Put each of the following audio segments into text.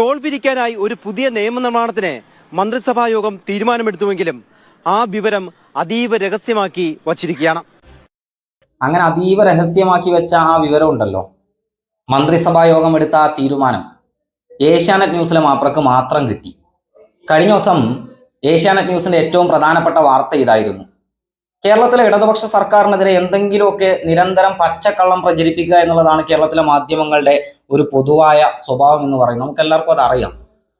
Toll പിരിക്കാനായി ഒരു പുതിയ നിയമനിർമ്മാണത്തിന് മന്ത്രിസഭാ യോഗം തീരുമാനമെടുത്തുവെങ്കിലും ആ വിവരം അതീവ രഹസ്യമാക്കി വച്ചിരിക്കുകയാണ്. അങ്ങനെ അതീവ രഹസ്യമാക്കി വെച്ച ആ വിവരം ഉണ്ടല്ലോ. മന്ത്രിസഭാ യോഗം എടുത്ത ആ തീരുമാനം ഏഷ്യാനെറ്റ് ന്യൂസിലെ മാപ്രക്ക് മാത്രം കിട്ടി. കഴിഞ്ഞ ദിവസം ഏഷ്യാനെറ്റ് ന്യൂസിന്റെ ഏറ്റവും പ്രധാനപ്പെട്ട വാർത്ത ഇതായിരുന്നു. കേരളത്തിലെ ഇടതുപക്ഷ സർക്കാരിനെതിരെ എന്തെങ്കിലുമൊക്കെ നിരന്തരം പച്ചക്കള്ളം പ്രചരിപ്പിക്കുക എന്നുള്ളതാണ് കേരളത്തിലെ മാധ്യമങ്ങളുടെ ഒരു പൊതുവായ സ്വഭാവം എന്ന് പറയുന്നത്. നമുക്ക് എല്ലാവർക്കും അത് അറിയാം.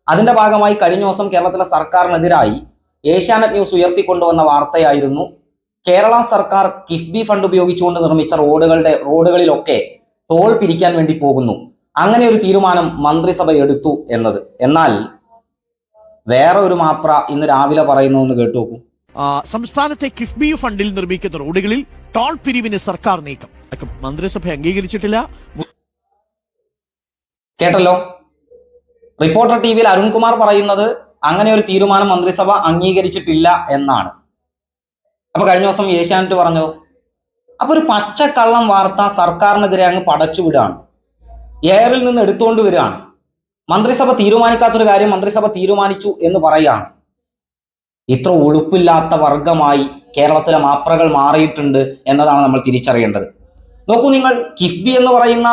അതിന്റെ ഭാഗമായി കഴിഞ്ഞ ദിവസം കേരളത്തിലെ സർക്കാരിനെതിരായി ഏഷ്യാനെറ്റ് ന്യൂസ് ഉയർത്തിക്കൊണ്ടുവന്ന വാർത്തയായിരുന്നു കേരള സർക്കാർ കിഫ്ബി ഫണ്ട് ഉപയോഗിച്ചുകൊണ്ട് നിർമ്മിച്ച റോഡുകളുടെ റോഡുകളിലൊക്കെ ടോൾ പിരിക്കാൻ വേണ്ടി പോകുന്നു. അങ്ങനെ ഒരു തീരുമാനം മന്ത്രിസഭ എടുത്തു എന്നത്. എന്നാൽ വേറെ ഒരു മാപ്ര ഇന്ന് രാവിലെ പറയുന്നു എന്ന് കേട്ടു നോക്കൂ. സംസ്ഥാനത്തെ കിഫ്ബി ഫണ്ടിൽ നിർമ്മിക്കുന്ന റോഡുകളിൽ ടോൾ പിരിവിന് സർക്കാർ നീക്കം. മന്ത്രിസഭ അംഗീകരിച്ചിട്ടില്ല. കേട്ടല്ലോ? റിപ്പോർട്ടർ ടി വിയിൽ അരുൺകുമാർ പറയുന്നത് അങ്ങനെ ഒരു തീരുമാനം മന്ത്രിസഭ അംഗീകരിച്ചിട്ടില്ല എന്നാണ്. അപ്പൊ കഴിഞ്ഞ ദിവസം ഏഷ്യാനെറ്റ് പറഞ്ഞത് അപ്പൊ ഒരു പച്ചക്കള്ളം വാർത്ത സർക്കാരിനെതിരെ അങ്ങ് പടച്ചുവിടാണ് എയറിൽ നിന്ന് എടുത്തുകൊണ്ട് വരികയാണ്. മന്ത്രിസഭ തീരുമാനിക്കാത്തൊരു കാര്യം മന്ത്രിസഭ തീരുമാനിച്ചു എന്ന് പറയുകയാണ്. ഇത്ര ഒഴുപ്പില്ലാത്ത വർഗമായി കേരളത്തിലെ മാപ്രകൾ മാറിയിട്ടുണ്ട് എന്നതാണ് നമ്മൾ തിരിച്ചറിയേണ്ടത്. നോക്കൂ നിങ്ങൾ കിഫ്ബി എന്ന് പറയുന്ന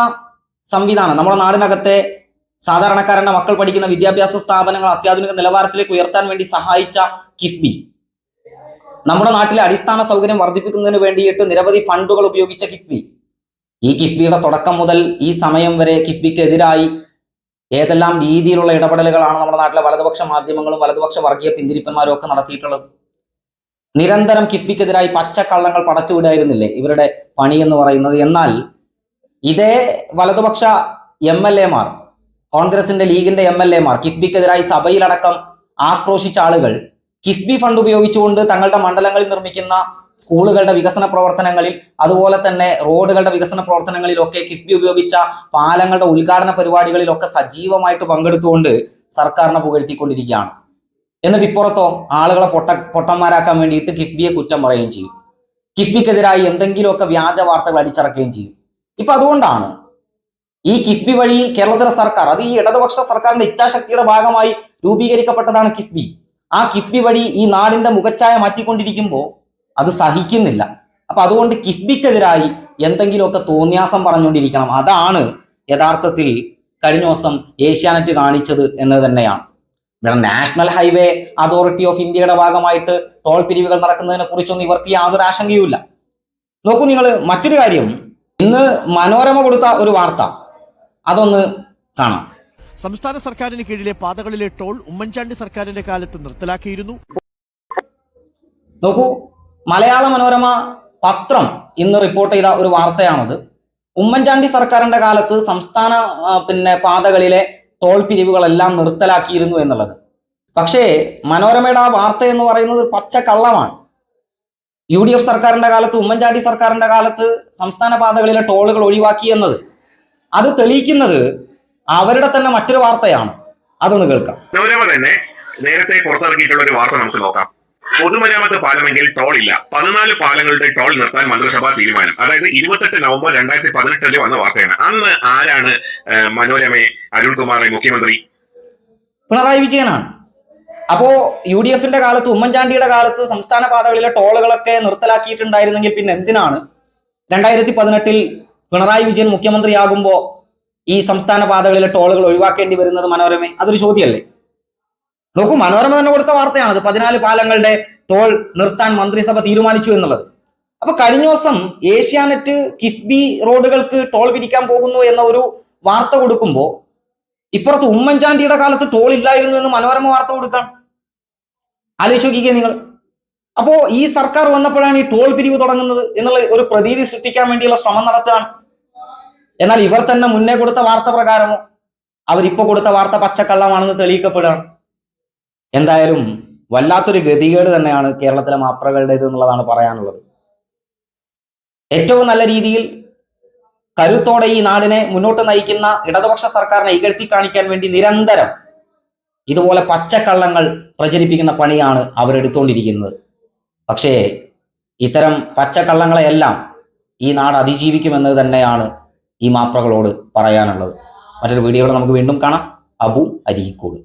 സംവിധാനം നമ്മുടെ നാടിനകത്തെ സാധാരണക്കാരന്റെ മക്കൾ പഠിക്കുന്ന വിദ്യാഭ്യാസ സ്ഥാപനങ്ങൾ അത്യാധുനിക നിലവാരത്തിലേക്ക് ഉയർത്താൻ വേണ്ടി സഹായിച്ച കിഫ്ബി. നമ്മുടെ നാട്ടിലെ അടിസ്ഥാന സൗകര്യം വർദ്ധിപ്പിക്കുന്നതിന് വേണ്ടിയിട്ട് നിരവധി ഫണ്ടുകൾ ഉപയോഗിച്ച കിഫ്ബി. ഈ കിഫ്ബിയുടെ തുടക്കം മുതൽ ഈ സമയം വരെ കിഫ്ബിക്കെതിരായി ഏതെല്ലാം രീതിയിലുള്ള ഇടപെടലുകളാണ് നമ്മുടെ നാട്ടിലെ വലതുപക്ഷ മാധ്യമങ്ങളും വലതുപക്ഷ വർഗീയ പിന്തിരിപ്പന്മാരും ഒക്കെ നടത്തിയിട്ടുള്ളത്? നിരന്തരം കിഫ്ബിക്കെതിരായി പച്ചക്കള്ളങ്ങൾ പടച്ചുവിടായിരുന്നില്ലേ ഇവരുടെ പണി എന്ന് പറയുന്നത്? എന്നാൽ ഇതേ വലതുപക്ഷ എം എൽ എമാർ കോൺഗ്രസിന്റെ ലീഗിന്റെ എം എൽ എമാർ കിഫ്ബിക്കെതിരായി സഭയിലടക്കം ആക്രോശിച്ച ആളുകൾ കിഫ്ബി ഫണ്ട് ഉപയോഗിച്ചുകൊണ്ട് തങ്ങളുടെ മണ്ഡലങ്ങളിൽ നിർമ്മിക്കുന്ന സ്കൂളുകളുടെ വികസന പ്രവർത്തനങ്ങളിൽ അതുപോലെ തന്നെ റോഡുകളുടെ വികസന പ്രവർത്തനങ്ങളിലൊക്കെ കിഫ്ബി ഉപയോഗിച്ച പാലങ്ങളുടെ ഉദ്ഘാടന പരിപാടികളിലൊക്കെ സജീവമായിട്ട് പങ്കെടുത്തുകൊണ്ട് സർക്കാരിനെ പുകഴ്ത്തിക്കൊണ്ടിരിക്കുകയാണ്. എന്നിട്ട് ഇപ്പുറത്തോ ആളുകളെ പൊട്ട പൊട്ടന്മാരാക്കാൻ വേണ്ടിയിട്ട് കിഫ്ബിയെ കുറ്റം പറയുകയും ചെയ്യും. കിഫ്ബിക്കെതിരായി എന്തെങ്കിലുമൊക്കെ വ്യാജ വാർത്തകൾ അടിച്ചിറക്കുകയും ചെയ്യും. ഇപ്പൊ അതുകൊണ്ടാണ് ഈ കിഫ്ബി വഴി കേരളത്തിലെ സർക്കാർ അത് ഈ ഇടതുപക്ഷ സർക്കാരിന്റെ ഇച്ഛാശക്തിയുടെ ഭാഗമായി രൂപീകരിക്കപ്പെട്ടതാണ് കിഫ്ബി. ആ കിഫ്ബി വഴി ഈ നാടിന്റെ മുഖച്ഛായ മാറ്റിക്കൊണ്ടിരിക്കുമ്പോൾ അത് സഹിക്കുന്നില്ല. അപ്പൊ അതുകൊണ്ട് കിഫ്ബിക്കെതിരായി എന്തെങ്കിലുമൊക്കെ തോന്നിയാസം പറഞ്ഞുകൊണ്ടിരിക്കണം. അതാണ് യഥാർത്ഥത്തിൽ കഴിഞ്ഞ ദിവസം ഏഷ്യാനെറ്റ് കാണിച്ചത് എന്ന് തന്നെയാണ്. ഇവിടെ നാഷണൽ ഹൈവേ അതോറിറ്റി ഓഫ് ഇന്ത്യയുടെ ഭാഗമായിട്ട് ടോൾ പിരിവുകൾ നടക്കുന്നതിനെ കുറിച്ചൊന്നും ഇവർക്ക് യാതൊരു ആശങ്കയുമില്ല. നോക്കൂ നിങ്ങൾ മറ്റൊരു കാര്യം. ഇന്ന് മനോരമ കൊടുത്ത ഒരു വാർത്ത. അതൊന്ന് കാണാം. സംസ്ഥാന സർക്കാരിന് കീഴിലെ പാതകളിലെ ടോൾ ഉമ്മൻചാണ്ടി സർക്കാരിന്റെ കാലത്ത് നിർത്തലാക്കിയിരുന്നു. നോക്കൂ മലയാള മനോരമ പത്രം ഇന്ന് റിപ്പോർട്ട് ചെയ്ത ഒരു വാർത്തയാണത്. ഉമ്മൻചാണ്ടി സർക്കാരിന്റെ കാലത്ത് സംസ്ഥാന പിന്നെ പാതകളിലെ ടോൾ പിരിവുകളെല്ലാം നിർത്തലാക്കിയിരുന്നു എന്നുള്ളത്. പക്ഷേ മനോരമയുടെ ആ വാർത്ത എന്ന് പറയുന്നത് പച്ച കള്ളമാണ് യു ഡി എഫ് സർക്കാരിന്റെ കാലത്ത് ഉമ്മൻചാണ്ടി സർക്കാരിന്റെ കാലത്ത് സംസ്ഥാന പാതകളിലെ ടോളുകൾ ഒഴിവാക്കി എന്നത്. അത് തെളിയിക്കുന്നത് അവരുടെ തന്നെ മറ്റൊരു വാർത്തയാണ്. അതൊന്ന് കേൾക്കാം. തന്നെ നേരത്തെ പുറത്തിറക്കിയിട്ടുള്ള ഒരു വാർത്ത നമുക്ക് നോക്കാം. പൊതുമരാമത്ത് പാലമെങ്കിൽ ടോൾ ഇല്ല. പതിനാല് പാലങ്ങളുടെ ടോൾ നിർത്താൻ മന്ത്രിസഭാ തീരുമാനം. അതായത് ഇരുപത്തെട്ട് നവംബർ രണ്ടായിരത്തി പതിനെട്ടിൽ വന്ന വാർത്തയാണ്. അന്ന് ആരാണ് മനോരമയെ അരുൺകുമാറെ മുഖ്യമന്ത്രി? പിണറായി വിജയനാണ്. അപ്പോ യു ഡി എഫിന്റെ കാലത്ത് ഉമ്മൻചാണ്ടിയുടെ കാലത്ത് സംസ്ഥാന പാതകളിലെ ടോളുകളൊക്കെ നിർത്തലാക്കിയിട്ടുണ്ടായിരുന്നെങ്കിൽ പിന്നെ എന്തിനാണ്? രണ്ടായിരത്തി പതിനെട്ടിൽ പിണറായി വിജയൻ മുഖ്യമന്ത്രിയാകുമ്പോ ഈ സംസ്ഥാന പാതകളിലെ ടോളുകൾ ഒഴിവാക്കേണ്ടി വരുന്നത് മനോരമേ? അതൊരു ചോദ്യമല്ലേ? നോക്കൂ മനോരമ തന്നെ കൊടുത്ത വാർത്തയാണ് വാർത്തയാണത്. പതിനാല് പാലങ്ങളുടെ ടോൾ നിർത്താൻ മന്ത്രിസഭ തീരുമാനിച്ചു എന്നുള്ളത്. അപ്പൊ കഴിഞ്ഞ ദിവസം ഏഷ്യാനെറ്റ് കിഫ്ബി റോഡുകൾക്ക് ടോൾ പിരിക്കാൻ പോകുന്നു എന്ന ഒരു വാർത്ത കൊടുക്കുമ്പോൾ ഇപ്പുറത്ത് ഉമ്മൻചാണ്ടിയുടെ കാലത്ത് ടോൾ ഇല്ലായിരുന്നു എന്ന് മനോരമ വാർത്ത കൊടുക്കാം ആലോചിച്ച് നോക്കിക്കേ നിങ്ങൾ. അപ്പോ ഈ സർക്കാർ വന്നപ്പോഴാണ് ഈ ടോൾ പിരിവ് തുടങ്ങുന്നത് എന്നുള്ള ഒരു പ്രതീതി സൃഷ്ടിക്കാൻ വേണ്ടിയുള്ള ശ്രമം നടത്തുകയാണ്. എന്നാൽ ഇവർ തന്നെ മുന്നേ കൊടുത്ത വാർത്ത പ്രകാരമോ? അവരിപ്പോ കൊടുത്ത വാർത്ത പച്ചക്കള്ളമാണെന്ന് തെളിയിക്കപ്പെടുകയാണ്. എന്തായാലും വല്ലാത്തൊരു ഗതികേട് തന്നെയാണ് കേരളത്തിലെ മാപ്രകളുടേത് എന്നുള്ളതാണ് പറയാനുള്ളത്. ഏറ്റവും നല്ല രീതിയിൽ കരുത്തോടെ ഈ നാടിനെ മുന്നോട്ട് നയിക്കുന്ന ഇടതുപക്ഷ സർക്കാരിനെ ഇകഴ്ത്തി കാണിക്കാൻ വേണ്ടി നിരന്തരം ഇതുപോലെ പച്ചക്കള്ളങ്ങൾ പ്രചരിപ്പിക്കുന്ന പണിയാണ് അവരെടുത്തുകൊണ്ടിരിക്കുന്നത് പക്ഷേ ഇത്തരം പച്ചക്കള്ളങ്ങളെയെല്ലാം ഈ നാട് അതിജീവിക്കുമെന്നത് തന്നെയാണ് ഈ മാപ്രകളോട് പറയാനുള്ളത്. മറ്റൊരു വീഡിയോയിൽ നമുക്ക് വീണ്ടും കാണാം. അബു അരീക്കോട്.